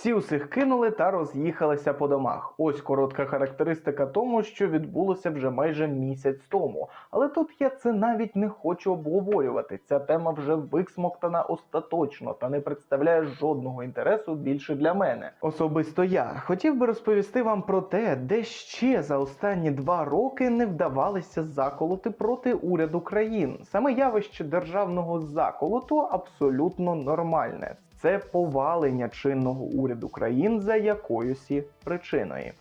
Всі усіх кинули та роз'їхалися по домах. Ось коротка характеристика тому, що відбулося вже майже місяць тому. Але тут я це навіть не хочу обговорювати. Ця тема вже виксмоктана остаточно та не представляє жодного інтересу більше для мене. Особисто я хотів би розповісти вам про те, де ще за останні два роки не вдавалися заколоти проти уряду країн. Саме явище державного заколоту абсолютно нормальне. Це повалення чинного уряду країн за якоюсь причиною.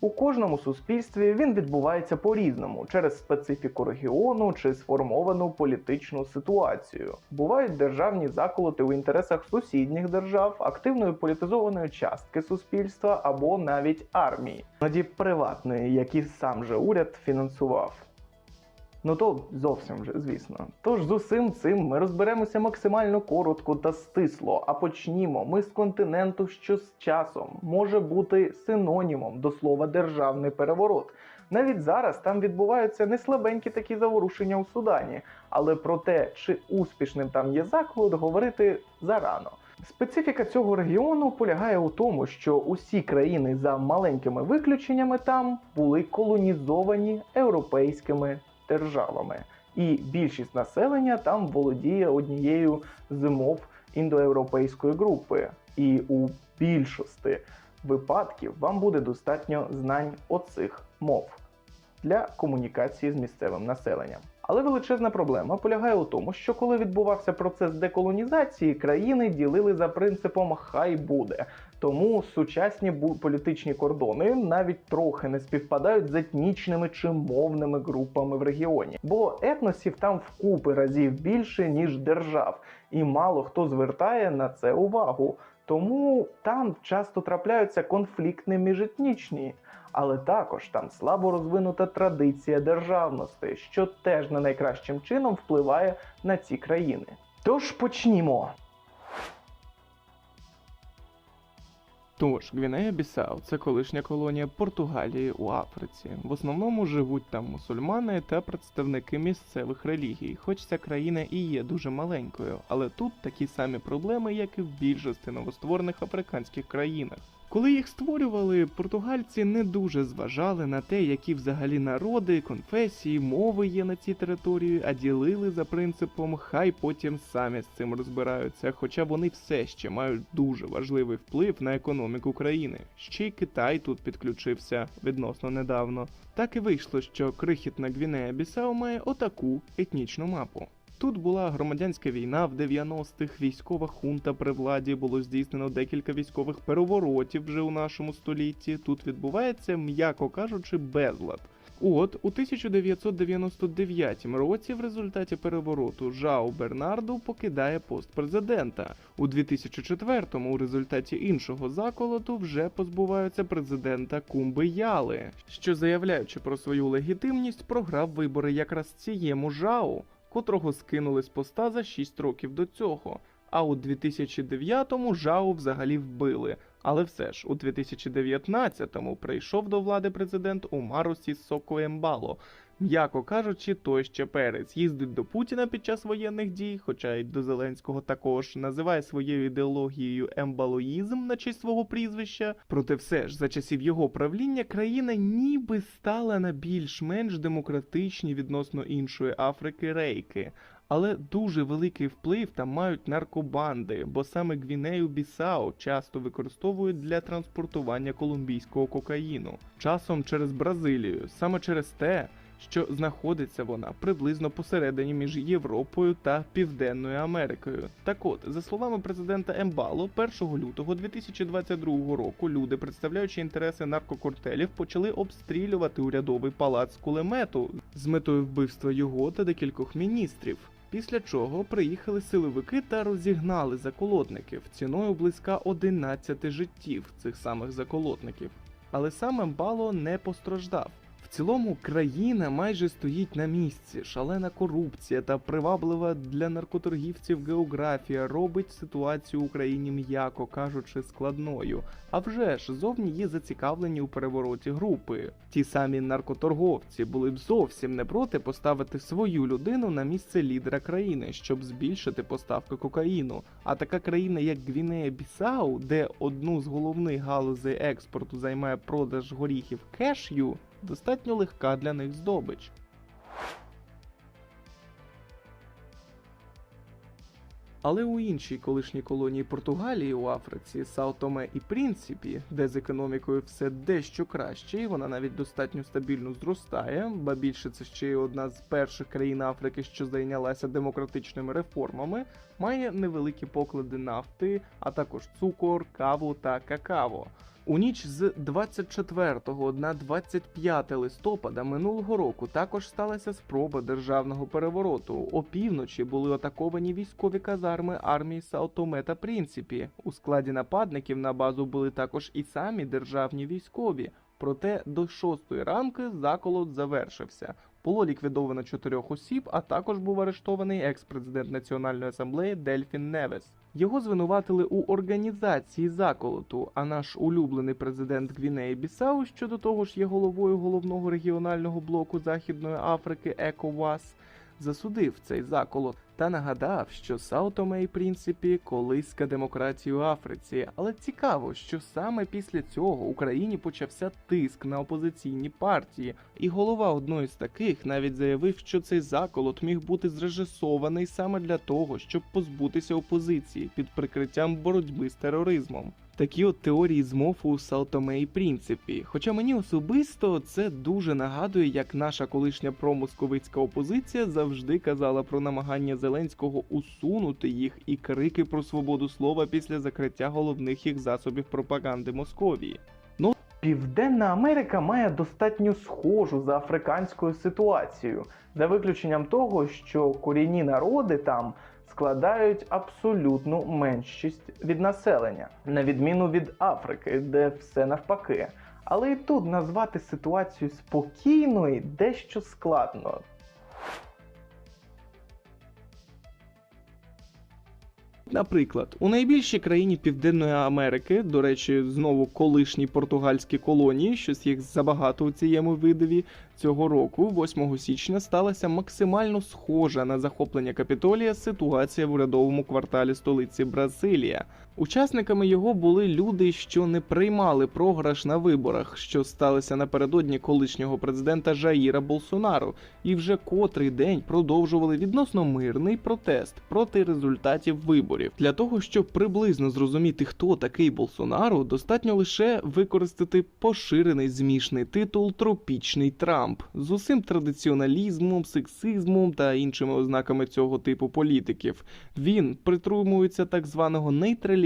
У кожному суспільстві він відбувається по-різному через специфіку регіону чи сформовану політичну ситуацію. Бувають державні заколоти у інтересах сусідніх держав, активної політизованої частки суспільства або навіть армії, іноді приватної, які сам же уряд фінансував. Ну то зовсім вже, звісно. Тож з усім цим ми розберемося максимально коротко та стисло. А почнімо ми з континенту, що з часом може бути синонімом до слова державний переворот. Навіть зараз там відбуваються не слабенькі такі заворушення у Судані, але про те, чи успішним там є заклад, говорити зарано. Специфіка цього регіону полягає у тому, що усі країни за маленькими виключеннями там були колонізовані європейськими державами, і більшість населення там володіє однією з мов індоєвропейської групи. І у більшості випадків вам буде достатньо знань оцих мов для комунікації з місцевим населенням. Але величезна проблема полягає у тому, що коли відбувався процес деколонізації, країни ділили за принципом хай буде. Тому сучасні політичні кордони навіть трохи не співпадають з етнічними чи мовними групами в регіоні, бо етносів там вкупи разів більше ніж держав, і мало хто звертає на це увагу. Тому там часто трапляються конфлікти міжетнічні, але також там слабо розвинута традиція державності, що теж не найкращим чином впливає на ці країни. Тож почнімо. Тож, Гвінея Бісау це колишня колонія Португалії у Африці. В основному живуть там мусульмани та представники місцевих релігій, хоч ця країна і є дуже маленькою, але тут такі самі проблеми, як і в більшості новостворених африканських країнах. Коли їх створювали, португальці не дуже зважали на те, які взагалі народи, конфесії, мови є на цій території, а ділили за принципом хай потім самі з цим розбираються, хоча вони все ще мають дуже важливий вплив на економіку країни. Ще й Китай тут підключився відносно недавно. Так і вийшло, що крихітна Гвінея Бісау має отаку етнічну мапу. Тут була громадянська війна в 90-х, військова хунта при владі, було здійснено декілька військових переворотів вже у нашому столітті. Тут відбувається, м'яко кажучи, безлад. От у 1999 році в результаті перевороту Жао Бернарду покидає пост президента. У 2004-му у результаті іншого заколоту вже позбуваються президента Кумби Яли, що заявляючи про свою легітимність, програв вибори якраз цієму Жао котрого скинули з поста за 6 років до цього. А у 2009-му Жао взагалі вбили. Але все ж у 2019-му прийшов до влади президент Умару Сіссоко Ембало. М'яко кажучи, той ще перець їздить до Путіна під час воєнних дій, хоча й до Зеленського також називає своєю ідеологією ембалоїзм на честь свого прізвища. Проте все ж за часів його правління країна ніби стала на більш-менш демократичні відносно іншої Африки рейки. Але дуже великий вплив там мають наркобанди, бо саме Гвінею Бісау часто використовують для транспортування колумбійського кокаїну, часом через Бразилію, саме через те, що знаходиться вона приблизно посередині між Європою та Південною Америкою. Так от, за словами президента Ембало, 1 лютого 2022 року люди, представляючи інтереси наркокартелів, почали обстрілювати урядовий палац кулемету з метою вбивства його та декількох міністрів. Після чого приїхали силовики та розігнали заколотників ціною близька 11 життів цих самих заколотників. Але сам Ембало не постраждав. В цілому країна майже стоїть на місці. Шалена корупція та приваблива для наркоторгівців географія робить ситуацію в Україні, м'яко кажучи, складною. А вже ж зовні є зацікавлені у перевороті групи. Ті самі наркоторговці були б зовсім не проти поставити свою людину на місце лідера країни, щоб збільшити поставки кокаїну. А така країна, як Гвінея Бісау, де одну з головних галузей експорту займає продаж горіхів кешю, достатньо легка для них здобич. Але у іншій колишній колонії Португалії у Африці, Саутоме і Принципі, де з економікою все дещо краще, і вона навіть достатньо стабільно зростає, ба більше це ще й одна з перших країн Африки, що зайнялася демократичними реформами, має невеликі поклади нафти, а також цукор, каву та какао. У ніч з 24 на 25 листопада минулого року також сталася спроба державного перевороту. Опівночі були атаковані військові казарми армії Саутоме та Принципі. У складі нападників на базу були також і самі державні військові. Проте до шостої ранки заколот завершився. Було ліквідовано чотирьох осіб, а також був арештований екс-президент Національної асамблеї Дельфін Невес. Його звинуватили у організації заколоту. А наш улюблений президент Гвінеї Бісау що до того ж є головою головного регіонального блоку Західної Африки ЕКОВАС. Засудив цей заколот та нагадав, що Саутоме і Принципі колиска демократії у Африці. Але цікаво, що саме після цього Україні почався тиск на опозиційні партії, і голова одної з таких навіть заявив, що цей заколот міг бути зрежисований саме для того, щоб позбутися опозиції під прикриттям боротьби з тероризмом. Такі от теорії змов у Саутоме і Принципі. Хоча мені особисто це дуже нагадує, як наша колишня промосковицька опозиція завжди казала про намагання Зеленського усунути їх і крики про свободу слова після закриття головних їх засобів пропаганди Московії. Ну Південна Америка має достатньо схожу за африканською ситуацією, за виключенням того, що корінні народи там складають абсолютну меншість від населення, на відміну від Африки, де все навпаки. Але і тут назвати ситуацію спокійною дещо складно. Наприклад, у найбільшій країні Південної Америки, до речі, знову колишні португальські колонії, щось їх забагато у цьому видові. Цього року, 8 січня, сталася максимально схожа на захоплення Капітолія ситуація в урядовому кварталі столиці Бразилія. Учасниками його були люди, що не приймали програш на виборах, що сталися напередодні колишнього президента Жаїра Болсонару, і вже котрий день продовжували відносно мирний протест проти результатів виборів. Для того щоб приблизно зрозуміти, хто такий Болсонару, достатньо лише використати поширений змішний титул Тропічний Трамп з усім традиціоналізмом, сексизмом та іншими ознаками цього типу політиків. Він притримується так званого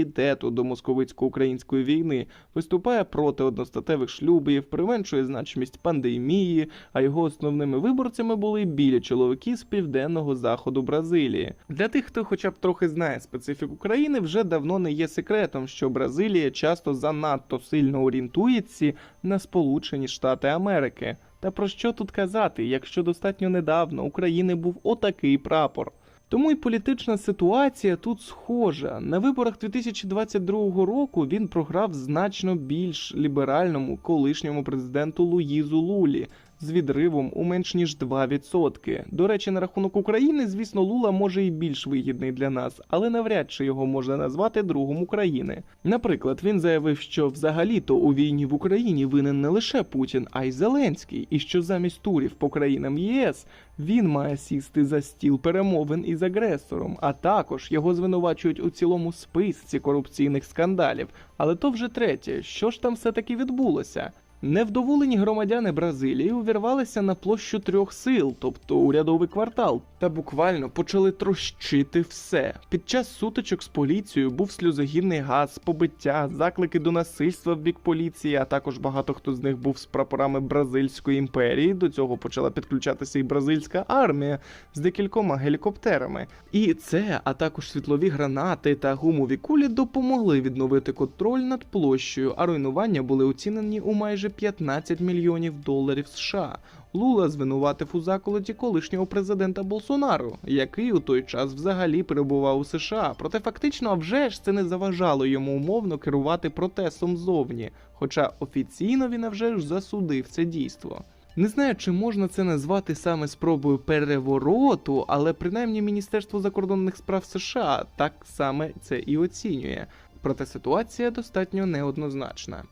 нейтралітету до московицько-української війни, виступає проти одностатевих шлюбів, применшує значимість пандемії, а його основними виборцями були білі чоловіки з південного заходу Бразилії. Для тих, хто хоча б трохи знає специфіку країни, вже давно не є секретом, що Бразилія часто занадто сильно орієнтується на Сполучені Штати Америки. Та про що тут казати, якщо достатньо недавно України був отакий прапор? Тому й політична ситуація тут схожа. На виборах 2022 року він програв значно більш ліберальному колишньому президенту Луїзу Лулі з відривом у менш ніж 2%. До речі, на рахунок України, звісно, Лула може і більш вигідний для нас, але навряд чи його можна назвати другом України. Наприклад, він заявив, що взагалі-то у війні в Україні винен не лише Путін, а й Зеленський, і що замість турів по країнам ЄС він має сісти за стіл перемовин із агресором, а також його звинувачують у цілому списці корупційних скандалів. Але то вже третє, що ж там все таки відбулося? Невдоволені громадяни Бразилії увірвалися на площу трьох сил, тобто урядовий квартал, та буквально почали трощити все. Під час сутичок з поліцією був сльозогінний газ, побиття, заклики до насильства в бік поліції, а також багато хто з них був з прапорами Бразильської імперії. До цього почала підключатися і бразильська армія з декількома гелікоптерами. І це, а також світлові гранати та гумові кулі допомогли відновити контроль над площею, а руйнування були оцінені у майже 15 мільйонів доларів США. Лула звинуватив у заколоті колишнього президента Болсонару, який у той час взагалі перебував у США. Проте фактично, а вже ж це не заважало йому умовно керувати протестом ззовні. Хоча офіційно він вже ж засудив це дійство. Не знаю, чи можна це назвати саме спробою перевороту, але принаймні Міністерство закордонних справ США так саме це і оцінює. Проте ситуація достатньо неоднозначна.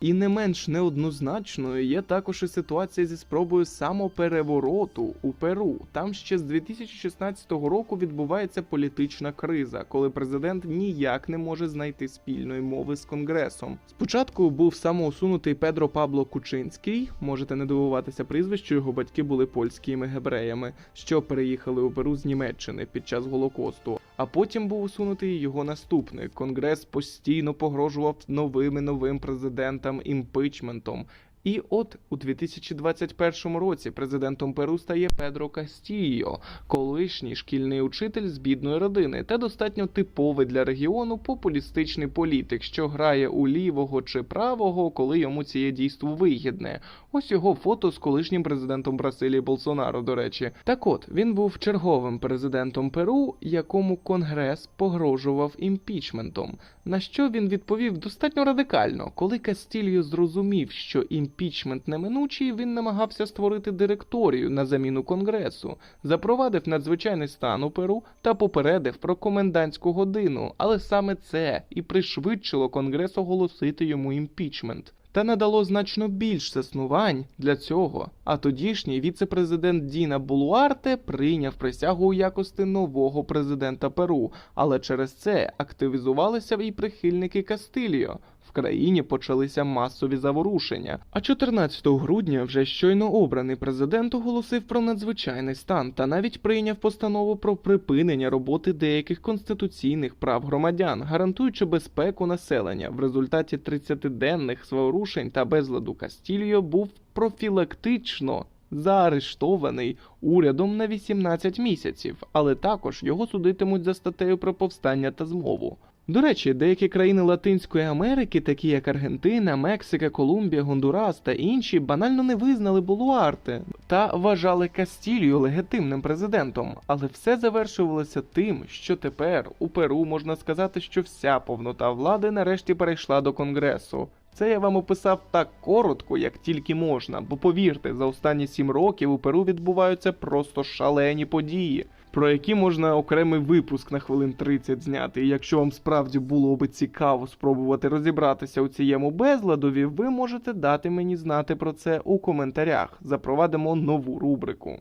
І не менш неоднозначною є також і ситуація зі спробою самоперевороту у Перу. Там ще з 2016 року відбувається політична криза, коли президент ніяк не може знайти спільної мови з конгресом. Спочатку був самоусунутий Педро Пабло Кучинський. Можете не дивуватися прізвищу, його батьки були польськими гебреями, що переїхали у Перу з Німеччини під час Голокосту. А потім був усунутий його наступник. Конгрес постійно погрожував новим новим президентам імпичментом. І от у 2021 році президентом Перу стає Педро Кастійо, колишній шкільний учитель з бідної родини та достатньо типовий для регіону популістичний політик, що грає у лівого чи правого, коли йому ціє дійство вигідне. Ось його фото з колишнім президентом Бразилії Болсонаро, до речі. Так от він був черговим президентом Перу, якому Конгрес погрожував імпічментом. На що він відповів достатньо радикально, коли Кастільо зрозумів, що імпічмент неминучий, він намагався створити директорію на заміну конгресу, запровадив надзвичайний стан у Перу та попередив про комендантську годину. Але саме це і пришвидшило конгрес оголосити йому імпічмент. Та надало значно більш заснувань для цього. А тодішній віце-президент Діна Булуарте прийняв присягу у якості нового президента Перу, але через це активізувалися і прихильники Кастиліо. Країні почалися масові заворушення. А 14 грудня вже щойно обраний президент оголосив про надзвичайний стан та навіть прийняв постанову про припинення роботи деяких конституційних прав громадян, гарантуючи безпеку населення. В результаті 30-денних заворушень та безладу Кастільо був профілактично заарештований урядом на 18 місяців, але також його судитимуть за статтею про повстання та змову. До речі, деякі країни Латинської Америки, такі як Аргентина, Мексика, Колумбія, Гондурас та інші, банально не визнали Булуарте та вважали Кастілію легітимним президентом. Але все завершувалося тим, що тепер у Перу можна сказати, що вся повнота влади нарешті перейшла до Конгресу. Це я вам описав так коротко, як тільки можна, бо повірте, за останні сім років у Перу відбуваються просто шалені події, про які можна окремий випуск на хвилин 30 зняти. І якщо вам справді було би цікаво спробувати розібратися у цьому безладові, ви можете дати мені знати про це у коментарях. Запровадимо нову рубрику.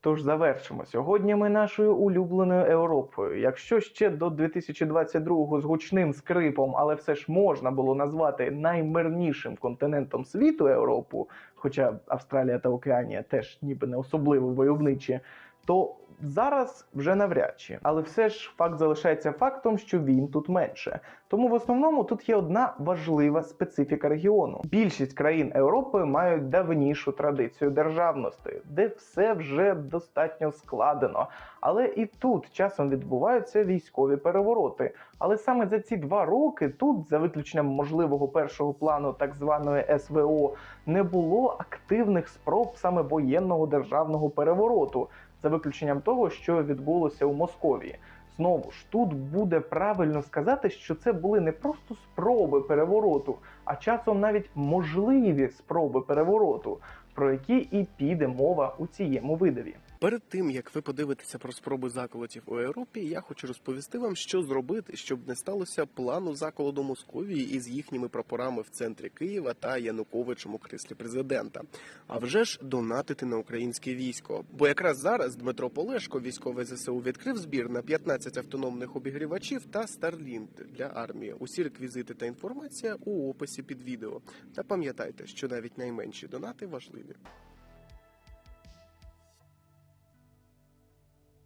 Тож завершимо сьогодні ми нашою улюбленою Європою. Якщо ще до 2022 з гучним скрипом, але все ж можна було назвати наймирнішим континентом світу Європу, хоча Австралія та Океанія теж ніби не особливо войовничі, то зараз вже навряд чи. Але все ж факт залишається фактом, що він тут менше. Тому в основному тут є одна важлива специфіка регіону. Більшість країн Європи мають давнішу традицію державності, де все вже достатньо складено. Але і тут часом відбуваються військові перевороти. Але саме за ці два роки тут, за виключенням можливого першого плану так званої СВО, не було активних спроб саме воєнного державного перевороту, за виключенням того, що відбулося у Московії. Знову ж тут буде правильно сказати, що це були не просто спроби перевороту, а часом навіть можливі спроби перевороту, про які і піде мова у цієму видаві. Перед тим як ви подивитеся про спроби заколотів у Європі, я хочу розповісти вам, що зробити, щоб не сталося плану заколоду Московії із їхніми прапорами в центрі Києва та Януковичем у кріслі президента. А вже ж донатити на українське військо. Бо якраз зараз Дмитро Полешко, військовий ЗСУ, відкрив збір на 15 автономних обігрівачів та Starlink для армії. Усі реквізити та інформація у описі під відео. Та пам'ятайте, що навіть найменші донати важливі.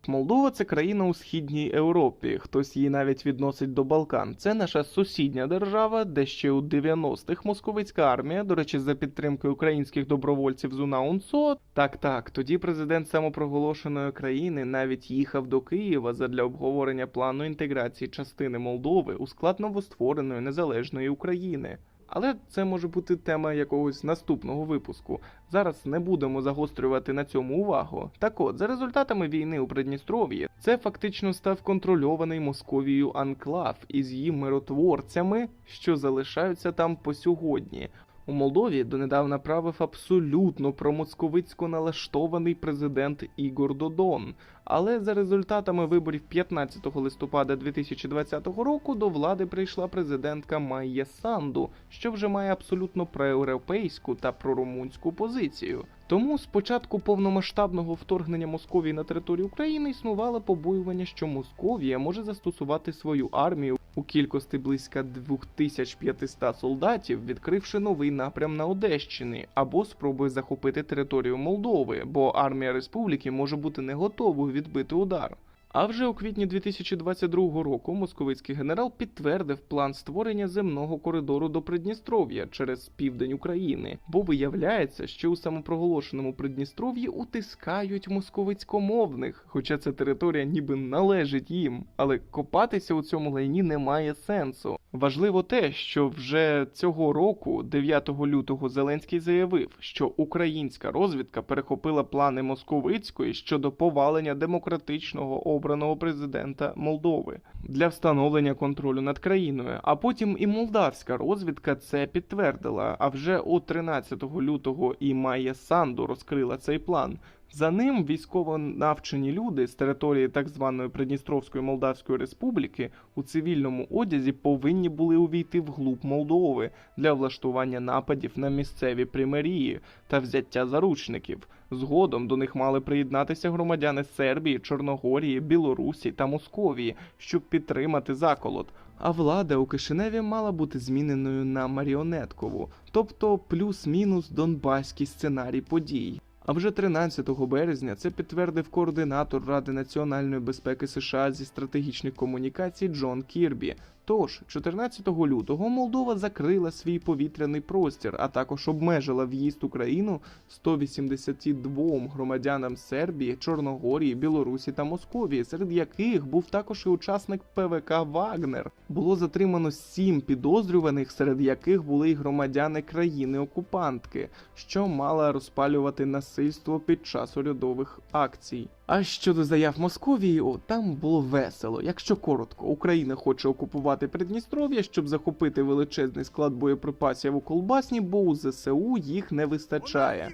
Молдова це країна у східній Європі. Хтось її навіть відносить до Балкан. Це наша сусідня держава, де ще у 90-х московицька армія, до речі, за підтримки українських добровольців з УНА УНСО. Так, так, тоді президент самопроголошеної країни навіть їхав до Києва задля обговорення плану інтеграції частини Молдови у склад новоствореної незалежної України. Але це може бути тема якогось наступного випуску. Зараз не будемо загострювати на цьому увагу. Так от, за результатами війни у Придністров'ї, це фактично став контрольований Московією анклав із її миротворцями, що залишаються там по сьогодні. У Молдові донедавна правив абсолютно промосковицько налаштований президент Ігор Додон. Але за результатами виборів 15 листопада 2020 року до влади прийшла президентка Майя Санду, що вже має абсолютно проєвропейську та прорумунську позицію. Тому з початку повномасштабного вторгнення Московії на територію України існувало побоювання, що Московія може застосувати свою армію у кількості близько 2500 солдатів, відкривши новий напрям на Одещині, або спробує захопити територію Молдови, бо армія республіки може бути не готовою відбити удар. А вже у квітні 2022 року московицький генерал підтвердив план створення земного коридору до Придністров'я через південь України, бо виявляється, що у самопроголошеному Придністров'ї утискають московицькомовних, хоча ця територія ніби належить їм. Але копатися у цьому лайні немає сенсу. Важливо те, що вже цього року, 9 лютого, Зеленський заявив, що українська розвідка перехопила плани московицької щодо повалення демократичного обраного президента Молдови для встановлення контролю над країною. А потім і молдавська розвідка це підтвердила. А вже у 13 лютого і Майя Санду розкрила цей план. За ним військово навчені люди з території так званої Придністровської Молдавської Республіки у цивільному одязі повинні були увійти вглуб Молдови для влаштування нападів на місцеві примарії та взяття заручників. Згодом до них мали приєднатися громадяни Сербії, Чорногорії, Білорусі та Московії, щоб підтримати заколот. А влада у Кишиневі мала бути зміненою на маріонеткову, тобто плюс-мінус донбаський сценарій подій. А вже 13 березня це підтвердив координатор Ради національної безпеки США зі стратегічних комунікацій Джон Кірбі. Тож, 14 лютого Молдова закрила свій повітряний простір, а також обмежила в'їзд у країну 182 громадянам Сербії, Чорногорії, Білорусі та Московії, серед яких був також і учасник ПВК Вагнер. Було затримано сім підозрюваних, серед яких були й громадяни країни-окупантки, що мала розпалювати насильство під час урядових акцій. А щодо заяв Московії, о, там було весело. Якщо коротко, Україна хоче окупувати Придністров'я, щоб захопити величезний склад боєприпасів у колбасні, бо у ЗСУ їх не вистачає.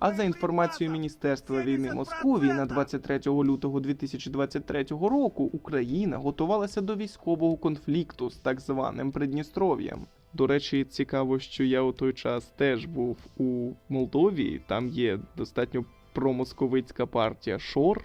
А за інформацією Міністерства війни Московії на 23 лютого 2023 року Україна готувалася до військового конфлікту з так званим Придністров'ям. До речі, цікаво, що я у той час теж був у Молдові. Там є достатньо промосковицька партія Шор,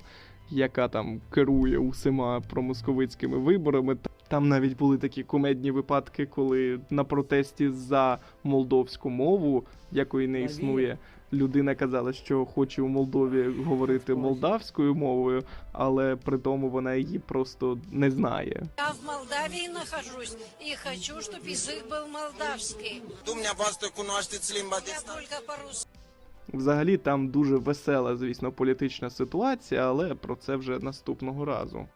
яка там керує усіма промосковицькими виборами. Там навіть були такі кумедні випадки, коли на протесті за молдовську мову, якої не існує, людина казала, що хоче у Молдові говорити молдавською мовою, але при тому вона її просто не знає. Я в Молдавии нахожусь и хочу, чтобы язык был молдавский. Dumneavoastră cunoașteți limba de Я stat? только по-русски. Взагалі там дуже весела, звісно, політична ситуація, але про це вже наступного разу.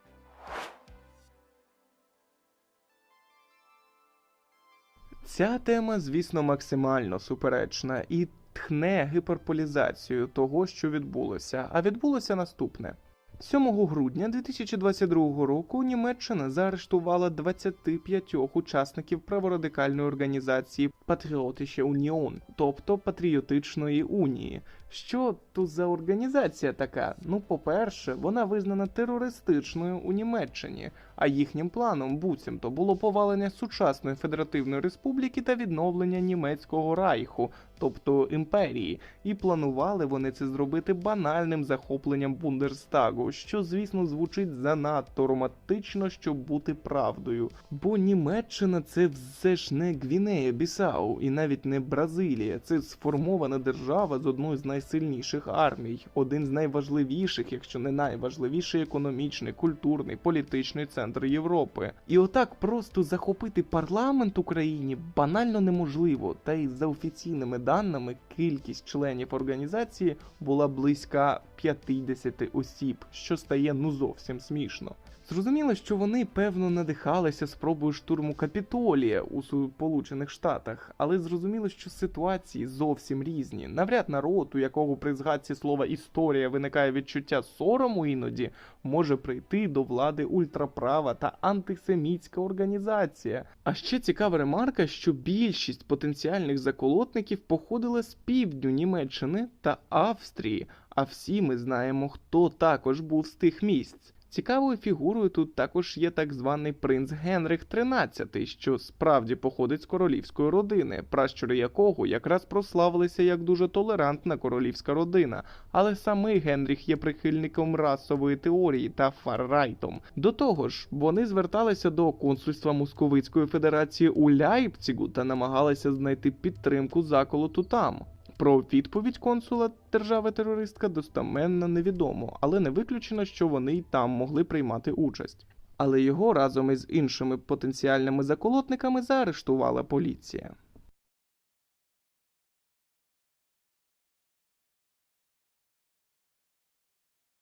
Ця тема, звісно, максимально суперечна і тхне гіперполізацію того, що відбулося. А відбулося наступне. 7 грудня 2022 року Німеччина заарештувала 25 учасників праворадикальної організації Патріотище Уніон, тобто Патріотичної унії. Що тут за організація така? Ну, по-перше, вона визнана терористичною у Німеччині, а їхнім планом буцімто було повалення сучасної федеративної республіки та відновлення німецького райху, тобто імперії, і планували вони це зробити банальним захопленням Бундерстагу, що, звісно, звучить занадто романтично, щоб бути правдою. Бо Німеччина це все ж не Гвінея Бісау і навіть не Бразилія. Це сформована держава з одною з найсильніших армій, один з найважливіших, якщо не найважливіший економічний, культурний, політичний центр Європи. І отак просто захопити парламент Україні банально неможливо. Та й за офіційними даними, кількість членів організації була близька 50 осіб, що стає ну зовсім смішно. Зрозуміло, що вони певно надихалися спробою штурму Капітолія у Сполучених Штатах, але зрозуміло, що ситуації зовсім різні. Навряд народ, у якого при згадці слова історія виникає відчуття сорому іноді, може прийти до влади ультраправа та антисемітська організація. А ще цікава ремарка, що більшість потенціальних заколотників походила з півдню Німеччини та Австрії. А всі ми знаємо, хто також був з тих місць. Цікавою фігурою тут також є так званий принц Генрих XIII, що справді походить з королівської родини, пращури якого якраз прославилися як дуже толерантна королівська родина. Але самий Генріх є прихильником расової теорії та фаррайтом. До того ж, вони зверталися до консульства Московицької Федерації у Ляйпцігу та намагалися знайти підтримку заколоту там. Про відповідь консула держави-терористка достаменно невідомо, але не виключено, що вони й там могли приймати участь. Але його разом із іншими потенціальними заколотниками заарештувала поліція.